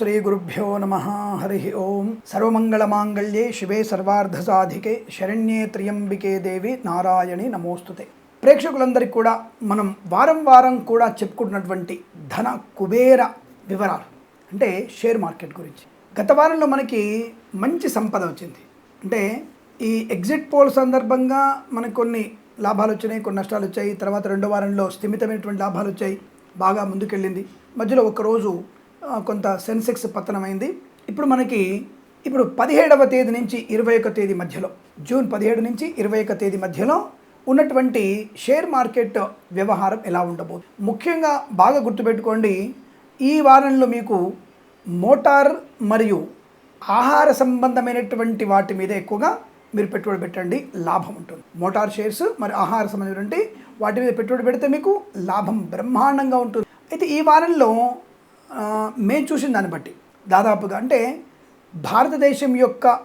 శ్రీ గురుభ్యో నమ హరి ఓం సర్వమంగళమాంగళ్యే శివే సర్వార్ధసాధికే శరణ్యే త్రియంబికే దేవి నారాయణి నమోస్తుతే ప్రేక్షకులందరికీ కూడా మనం వారం వారం కూడా చెప్పుకుంటున్నటువంటి ధన కుబేర వివరాలు అంటే షేర్ మార్కెట్ గురించి. గత వారంలో మనకి మంచి సంపద వచ్చింది. అంటే ఈ ఎగ్జిట్ పోల్ సందర్భంగా మనకు కొన్ని లాభాలు వచ్చినాయి కొన్ని నష్టాలు వచ్చాయి. తర్వాత రెండో వారంలో స్థిమితమైనటువంటి లాభాలు వచ్చాయి. బాగా ముందుకెళ్ళింది. మధ్యలో ఒకరోజు కొంత సెన్సెక్స్ పతనమైంది. ఇప్పుడు మనకి ఇప్పుడు పదిహేడవ తేదీ నుంచి ఇరవై ఒక తేదీ మధ్యలో జూన్ పదిహేడు నుంచి ఇరవై ఒక తేదీ మధ్యలో ఉన్నటువంటి షేర్ మార్కెట్ వ్యవహారం ఎలా ఉండబోదు ముఖ్యంగా బాగా గుర్తుపెట్టుకోండి ఈ వారంలో మీకు మోటార్ మరియు ఆహార సంబంధమైనటువంటి వాటి మీద ఎక్కువగా మీరు పెట్టుబడి పెట్టండి లాభం ఉంటుంది. మోటార్ షేర్స్ మరి ఆహార సంబంధమైనటువంటి వాటి మీద పెట్టుబడి పెడితే మీకు లాభం బ్రహ్మాండంగా ఉంటుంది. అయితే ఈ వారంలో మేము చూసిన దాన్ని బట్టి. దాదాపుగా అంటే భారతదేశం యొక్క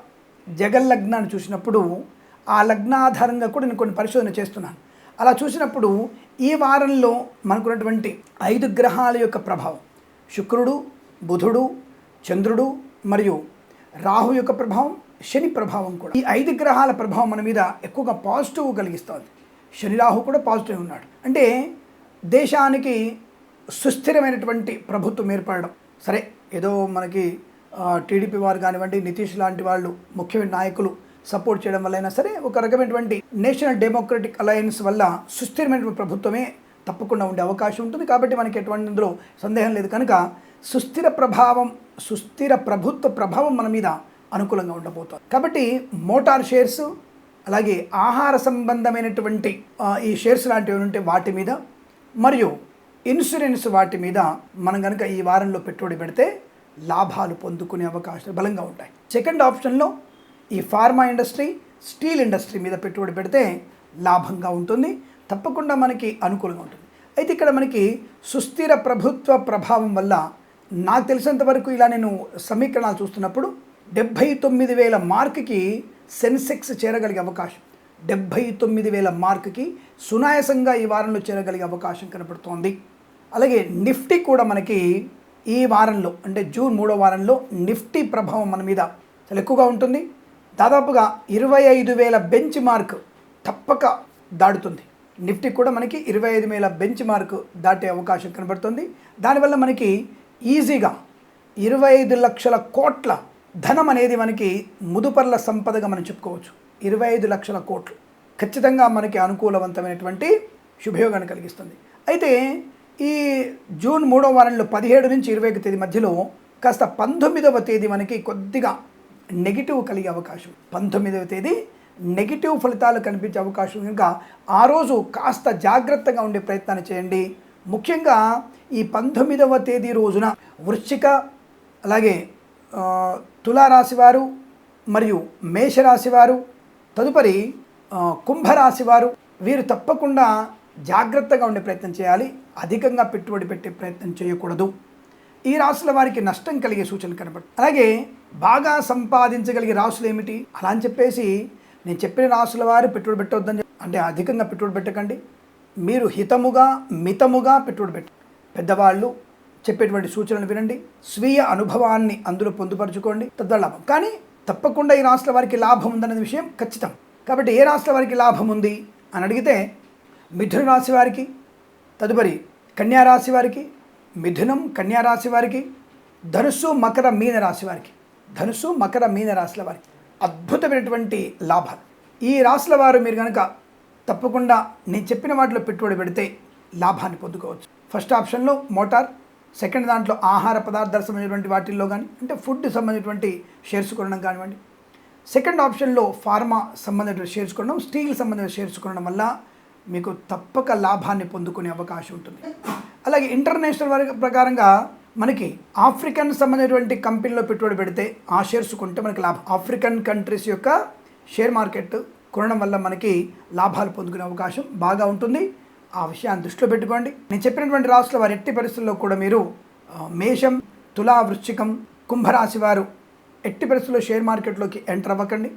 జగల్లగ్నాన్ని చూసినప్పుడు ఆ లగ్నాధారంగా కూడా నేను కొన్ని పరిశోధన చేస్తున్నాను. అలా చూసినప్పుడు ఈ వారంలో మనకున్నటువంటి ఐదు గ్రహాల యొక్క ప్రభావం. శుక్రుడు బుధుడు చంద్రుడు మరియు రాహు యొక్క ప్రభావం శని ప్రభావం కూడా. ఈ ఐదు గ్రహాల ప్రభావం మన మీద ఎక్కువగా పాజిటివ్ కలిగిస్తుంది. శని రాహు కూడా పాజిటివ్ ఉన్నాడు. అంటే దేశానికి సుస్థిరమైనటువంటి ప్రభుత్వం ఏర్పడడం. సరే ఏదో మనకి టీడీపీ వారు కానివ్వండి నితీష్ లాంటి వాళ్ళు ముఖ్యమైన నాయకులు సపోర్ట్ చేయడం వల్ల అయినా సరే ఒక రకమైనటువంటి నేషనల్ డెమోక్రటిక్ అలయన్స్ వల్ల సుస్థిరమైనటువంటి ప్రభుత్వమే తప్పకుండా ఉండే అవకాశం ఉంటుంది. కాబట్టి మనకి ఎటువంటి ఇందులో సందేహం లేదు. కనుక సుస్థిర ప్రభావం సుస్థిర ప్రభుత్వ ప్రభావం మన మీద అనుకూలంగా ఉండబోతుంది. కాబట్టి మోటార్ షేర్స్ అలాగే ఆహార సంబంధమైనటువంటి ఈ షేర్స్ లాంటివి ఉంటే వాటి మీద మరియు ఇన్సూరెన్స్ వాటి మీద మనం కనుక ఈ వారంలో పెట్టుబడి పెడితే లాభాలు పొందుకునే అవకాశాలు బలంగా ఉంటాయి. సెకండ్ ఆప్షన్లో ఈ ఫార్మా ఇండస్ట్రీ స్టీల్ ఇండస్ట్రీ మీద పెట్టుబడి పెడితే లాభంగా ఉంటుంది. తప్పకుండా మనకి అనుకూలంగా ఉంటుంది. అయితే ఇక్కడ మనకి సుస్థిర ప్రభుత్వ ప్రభావం వల్ల నాకు తెలిసినంత వరకు ఇలా నేను సమీకరణాలు చూస్తున్నప్పుడు డెబ్భై తొమ్మిది వేల మార్కుకి సెన్సెక్స్ చేరగలిగే అవకాశం. డెబ్భై తొమ్మిది వేల మార్కుకి సునాయాసంగా ఈ వారంలో చేరగలిగే అవకాశం కనపడుతోంది. అలాగే నిఫ్టీ కూడా మనకి ఈ వారంలో అంటే జూన్ మూడో వారంలో నిఫ్టీ ప్రభావం మన మీద చాలా ఎక్కువగా ఉంటుంది. దాదాపుగా ఇరవై ఐదు వేల బెంచ్ మార్క్ తప్పక దాడుతుంది నిఫ్టీ కూడా మనకి ఇరవై ఐదు వేల బెంచ్ మార్క్ దాటే అవకాశం కనబడుతుంది. దానివల్ల మనకి ఈజీగా ఇరవై ఐదు లక్షల కోట్ల ధనం అనేది మనకి ముదుపర్ల సంపదగా మనం చెప్పుకోవచ్చు. ఇరవై ఐదు లక్షల కోట్లు ఖచ్చితంగా మనకి అనుకూలవంతమైనటువంటి శుభయోగాన్ని కలిగిస్తుంది. అయితే ఈ జూన్ మూడో వారంలో పదిహేడు నుంచి ఇరవై ఒక తేదీ మధ్యలో కాస్త పంతొమ్మిదవ తేదీ మనకి కొద్దిగా నెగిటివ్ కలిగే అవకాశం. పంతొమ్మిదవ తేదీ నెగిటివ్ ఫలితాలు కనిపించే అవకాశం. కనుక ఆ రోజు కాస్త జాగ్రత్తగా ఉండే ప్రయత్నాన్ని చేయండి. ముఖ్యంగా ఈ పంతొమ్మిదవ తేదీ రోజున వృశ్చిక అలాగే ఆ, తులారాశి వారు మరియు మేషరాశి వారు తదుపరి ఆ, కుంభరాశి వారు వీరు తప్పకుండా జాగ్రత్తగా ఉండే ప్రయత్నం చేయాలి అధికంగా పెట్టుబడి పెట్టే ప్రయత్నం చేయకూడదు. ఈ రాశుల వారికి నష్టం కలిగే సూచనలు కనబడు అలాగే బాగా సంపాదించగలిగే రాశులు ఏమిటి? అలా అని చెప్పేసి నేను చెప్పిన రాసుల వారు పెట్టుబడి పెట్టవద్దని అంటే అధికంగా పెట్టుబడి పెట్టకండి. మీరు హితముగా మితముగా పెట్టుబడి పెట్ట పెద్దవాళ్ళు చెప్పేటువంటి సూచనలు వినండి. స్వీయ అనుభవాన్ని అందులో పొందుపరుచుకోండి. తద్వారా లాభం. కానీ తప్పకుండా ఈ రాష్ట్ర వారికి లాభం ఉందనే విషయం ఖచ్చితం. కాబట్టి ఏ రాష్ట్ర వారికి లాభం ఉంది అని అడిగితే మిథున రాశి వారికి తదుపరి కన్యారాశి వారికి మిథునం కన్యారాశి వారికి ధనుస్సు మకర మీన రాశి వారికి ధనుస్సు మకర మీన రాశుల వారికి అద్భుతమైనటువంటి లాభాలు. ఈ రాశుల వారు మీరు కనుక తప్పకుండా నేను చెప్పిన వాటిలో పెట్టుబడి పెడితే లాభాన్ని పొందుకోవచ్చు. ఫస్ట్ ఆప్షన్లో మోటార్ సెకండ్ దాంట్లో ఆహార పదార్థాలకు సంబంధించినటువంటి వాటిల్లో కానీ అంటే ఫుడ్ సంబంధించినటువంటి షేర్స్ కొనడం కానివ్వండి. సెకండ్ ఆప్షన్లో ఫార్మా సంబంధించిన షేర్స్ కొనడం స్టీల్ సంబంధించిన షేర్స్ కొనడం వల్ల మీకు తప్పక లాభాన్ని పొందుకునే అవకాశం ఉంటుంది. అలాగే ఇంటర్నేషనల్ వరకు ప్రకారంగా మనకి ఆఫ్రికన్ సంబంధించినటువంటి కంపెనీలో పెట్టుబడి పెడితే ఆ షేర్స్ కొంటే మనకి లాభం. ఆఫ్రికన్ కంట్రీస్ యొక్క షేర్ మార్కెట్ కొనడం వల్ల మనకి లాభాలు పొందుకునే అవకాశం బాగా ఉంటుంది. ఆ విషయాన్ని దృష్టిలో పెట్టుకోండి. నేను చెప్పినటువంటి రాష్ట్రాల వారి ఎట్టి పరిస్థితుల్లో కూడా మీరు మేషం తులా వృశ్చికం కుంభరాశి వారు ఎట్టి పరిస్థితుల్లో షేర్ మార్కెట్లోకి ఎంటర్ అవ్వకండి.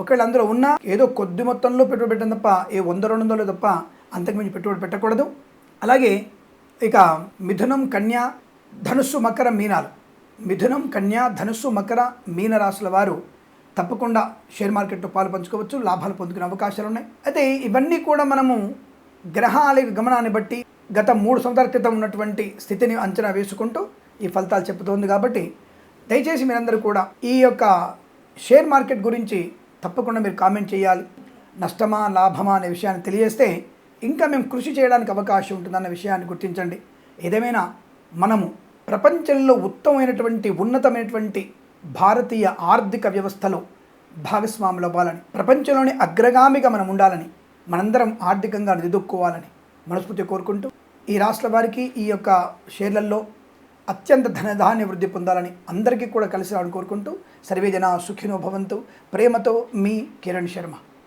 ఒకవేళ అందులో ఉన్న ఏదో కొద్ది మొత్తంలో పెట్టుబడి పెట్టడం తప్ప ఏ వంద రెండు వందలు తప్ప అంతకుమించి పెట్టుబడి పెట్టకూడదు. అలాగే ఇక మిథునం కన్య ధనుస్సు మకర మీనాలు. మిథునం కన్య ధనుస్సు మకర మీన రాశుల వారు తప్పకుండా షేర్ మార్కెట్లో పాలు పంచుకోవచ్చు లాభాలు పొందుకునే అవకాశాలు ఉన్నాయి. అయితే ఇవన్నీ కూడా మనము గ్రహాల గమనాన్ని బట్టి గత మూడు సంవత్సరాల క్రితం ఉన్నటువంటి స్థితిని అంచనా వేసుకుంటూ ఈ ఫలితాలు చెబుతోంది కాబట్టి దయచేసి మీరందరూ కూడా ఈ యొక్క షేర్ మార్కెట్ గురించి తప్పకుండా మీరు కామెంట్ చేయాలి. నష్టమా లాభమా అనే విషయాన్ని తెలియజేస్తే ఇంకా మేము కృషి చేయడానికి అవకాశం ఉంటుందన్న విషయాన్ని గుర్తించండి. ఏదేమైనా మనము ప్రపంచంలో ఉత్తమమైనటువంటి ఉన్నతమైనటువంటి భారతీయ ఆర్థిక వ్యవస్థలో భాగస్వాములు అవ్వాలని ప్రపంచంలోని అగ్రగామిగా మనం ఉండాలని మనందరం ఆర్థికంగా నిదుక్కోవాలని మనస్ఫూర్తి కోరుకుంటూ ఈ రాష్ట్ర వారికి ఈ యొక్క షేర్లలో అత్యంత ధనధాన్య వృద్ధి పొందాలని అందరికీ కూడా కలిసి రావాలని కోరుకుంటూ సర్వే జనా సుఖినో భవంతు. ప్రేమతో మీ కిరణ్ శర్మ.